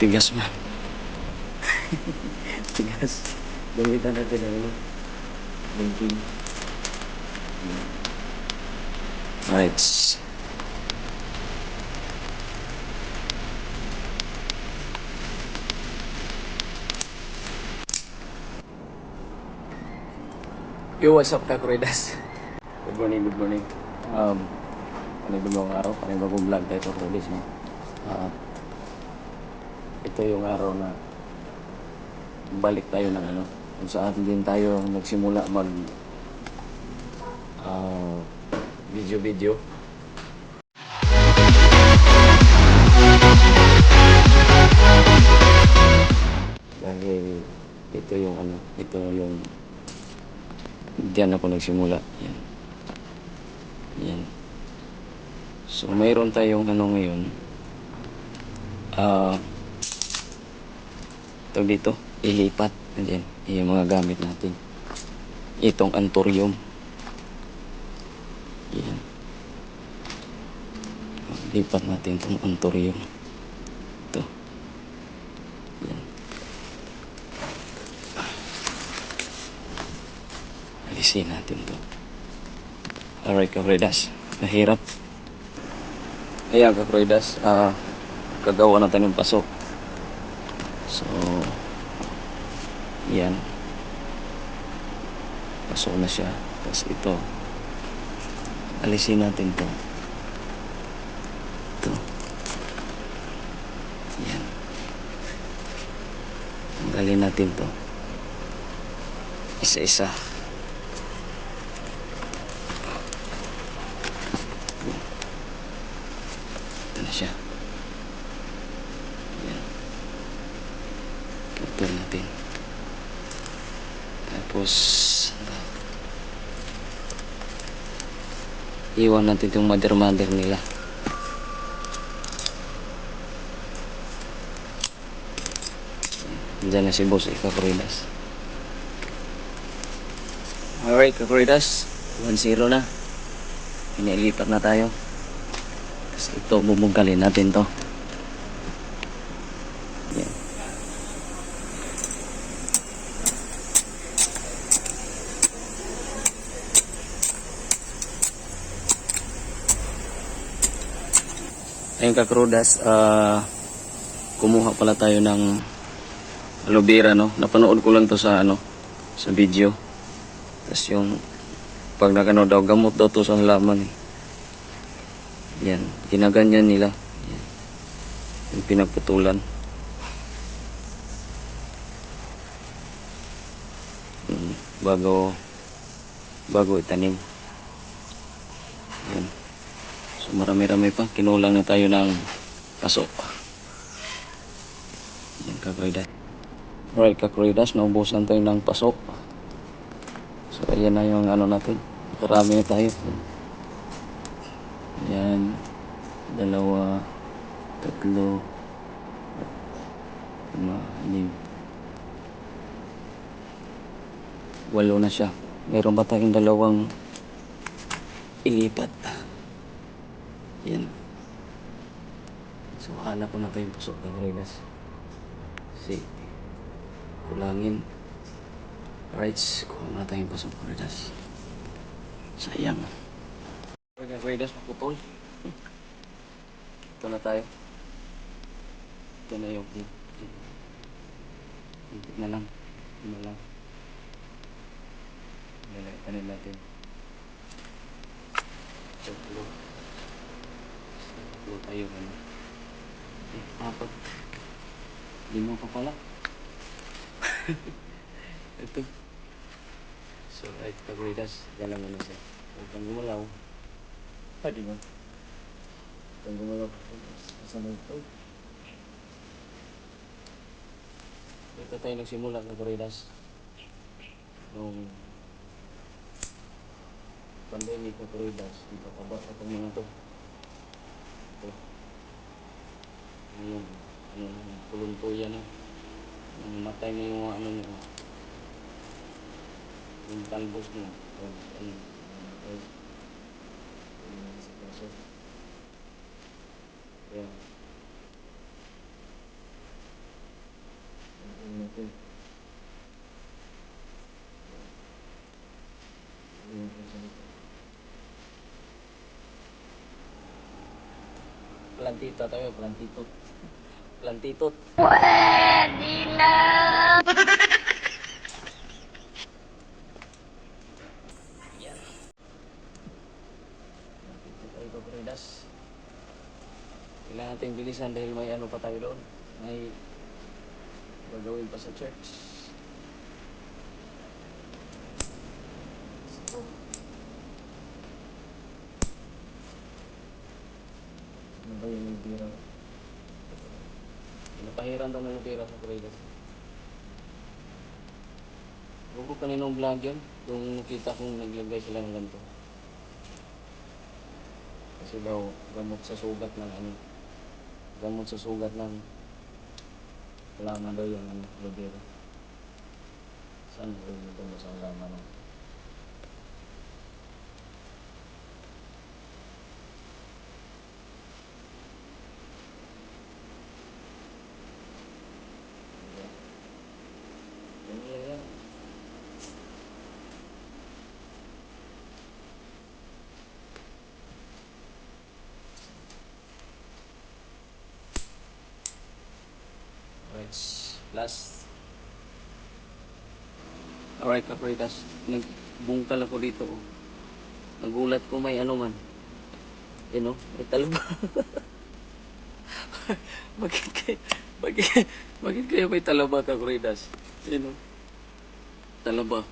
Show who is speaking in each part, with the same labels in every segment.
Speaker 1: Tigas man. Tigas. Gamitan natin ang ano. Linking. Alright. Yo, what's up, Kakuridas? Good morning, good morning. Um, panibagong araw, panibagong vlog tayo, Kakuridas, no? Ah, ito yung araw na balik tayo ng ano, kung saan din tayo nagsimula mag ah, video-video. Dahil ito yung ano, ito yung diyan ako nagsimula. Yan. Yan. So, mayroon tayong ano ngayon. Ah, ito dito, ilipat. Ayan, yung mga gamit natin. Itong antorium. Yan. Lipat natin itong antorium. Ito. Yan. Alisin natin to. Alright, Kapredas. Mahirap. Ayan, Kapredas. Ah, kagawa na tayo pasok. So, yan. Pasok na siya. Tapos ito. Alisin natin to. Ito. Yan. Tanggalin natin to. Isa-isa. Ito na siya. Yan. Putol natin. Tapos, iwan natin itong mother-mother nila. Diyan na si Boss Kakuridas. Alright, Kakuridas. 1-0 na. Inilipat na tayo. Tapos ito, bubungkalin natin to. Yan. Ayun kakrudas, ah kumuha pala tayo ng aloe vera, no? Napanood ko lang to sa, ano, sa video. Tapos yung, pag nakano daw, gamot daw to sa halaman, eh. Yan, ginaganyan nila. Yan. Yung pinagputulan. Mm, bago, bago itanim. Yan. Marami-rami pa. Kinulang na tayo ng kaso. Yan kakroidas. Alright kakroidas, naubusan tayo ng pasok. So ayan na yung ano natin. Marami na tayo. Yan. Dalawa. Tatlo. Lima. Anim. Walo na siya. Meron pa tayong dalawang ilipat. Yan. So, hanap na tayong pusok ng Rinas. Si kulangin. Rights, kuha na tayong pusok ng Rinas. Sayang. Rinas, Rinas, makupol. Ito na tayo. Ito na yung Hintik na lang. Ito na lang. Lalagyan natin. Tatlo. Tatlo tayo ano. Eh, apat. Lima pa pala. Ito. So, right, pagridas. Yan lang muna siya. Huwag kang gumalaw. Ah, di ba? Huwag kang gumalaw. Kasama ito. Ito tayo nagsimula ng pagridas. Nung pandemic na pagridas. Dito pa ba? Itong mga to. yung, yung kulong po yan ah. eh. Namatay na yung ano niya. Yung talbos niya. Yung, yung, yung, yung, Yeah. Mm-hmm. Kaya, Plantita tayo, plantito. Plantitot. Pwede na! Yan. Plantito tayo, Kapridas. Kailangan natin bilisan dahil may ano pa tayo doon. May gagawin pa sa church. So, ano ba yung bira? Pinapahiran daw ng bira sa Kuwait. Huwag ko kaninong vlog yun, yung nakita kong naglagay sila ng ganito. Kasi daw, gamot sa sugat ng ano, gamot sa sugat ng kailangan daw yung ano, lubira. Saan ko yung ito sa kailangan ng Yan yan yan. Alright, last. Alright, kapritas. Nagbungkal ako dito. oh. Nagulat ko may ano man. Yun o, may talaba. bakit kayo, bakit, bakit kayo may talaba, kapritas? Yun o. Talaba.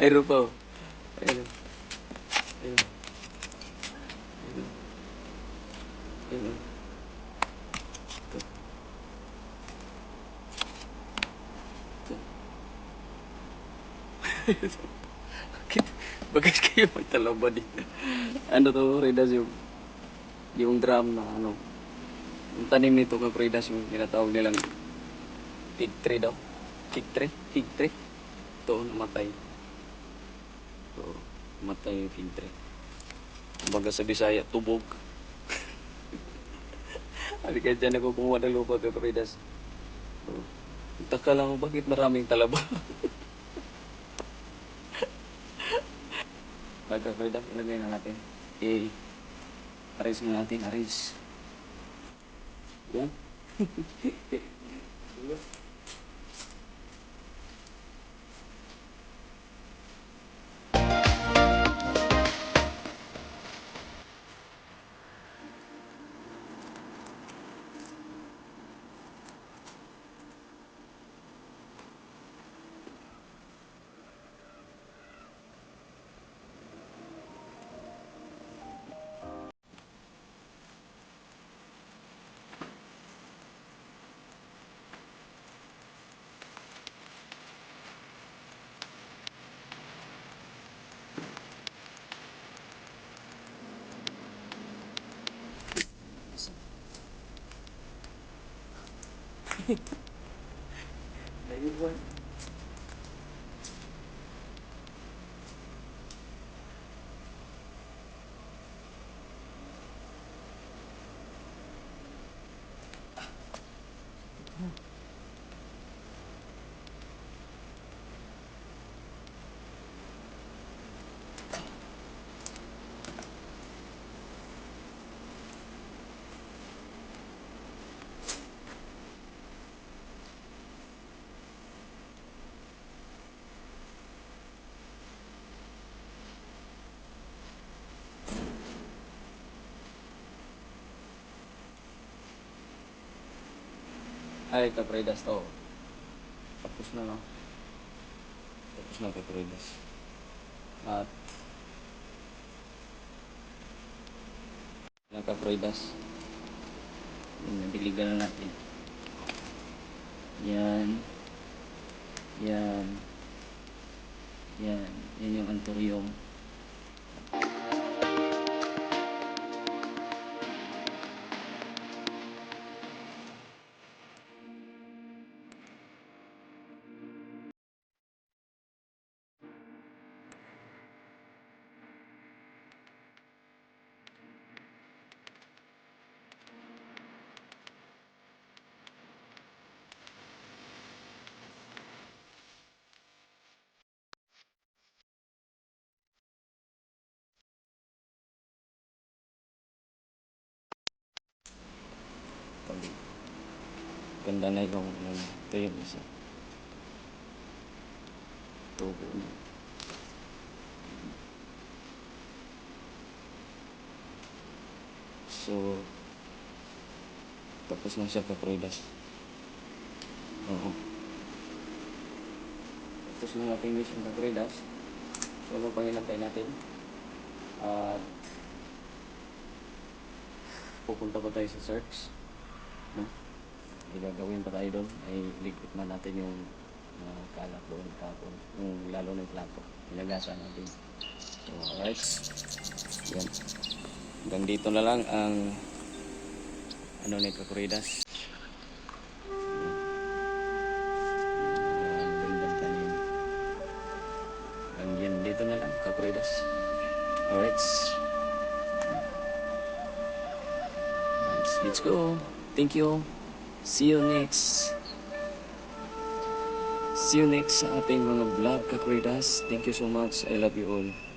Speaker 1: Ayro pa o. Ayro. Ayro. Ayro. Ayro. Ito. Ito. Bakit, bakit kayo may talaba dito? Ano to, Redas, yung, yung drum na ano, yung tanim nito kay Redas, yung tinatawag nilang fig tree daw. Fig tree? Fig tree? Ito, namatay. Ito, namatay yung fig tree. Kumbaga sa Bisaya, tubog. Halika dyan ako kumuha ng lupa Redas. Oh. Taka lang bakit maraming talaba? Pagka Redas, ilagay na natin. Eh, aris na natin, aris. Yan. Maybe what? Ay, kapredas to. Tapos na, no? Tapos na, kapredas. At, na kapredas. Yun, Nabiligan na natin. Yan. Yan. Yan. Yan yung antorium. Ganda na yung ano, ito yung isa. Tubo niya. So, tapos na siya kapridas. Oo. Tapos na natin mission kapridas. So, ano pang hinantay natin? At pupunta pa tayo sa search. Gagawin pa tayo doon. Ay ligpit man natin yung uh, kalat doon tapon. Yung lalo ng plato. Ilagasan natin. So, alright. Yan. Hanggang dito na lang ang ano ni Kakuridas. Dito na lang, Kakuridas. Alright. Let's go. Thank you. See you next. See you next sa ating mga vlog, Kakuridas. Thank you so much. I love you all.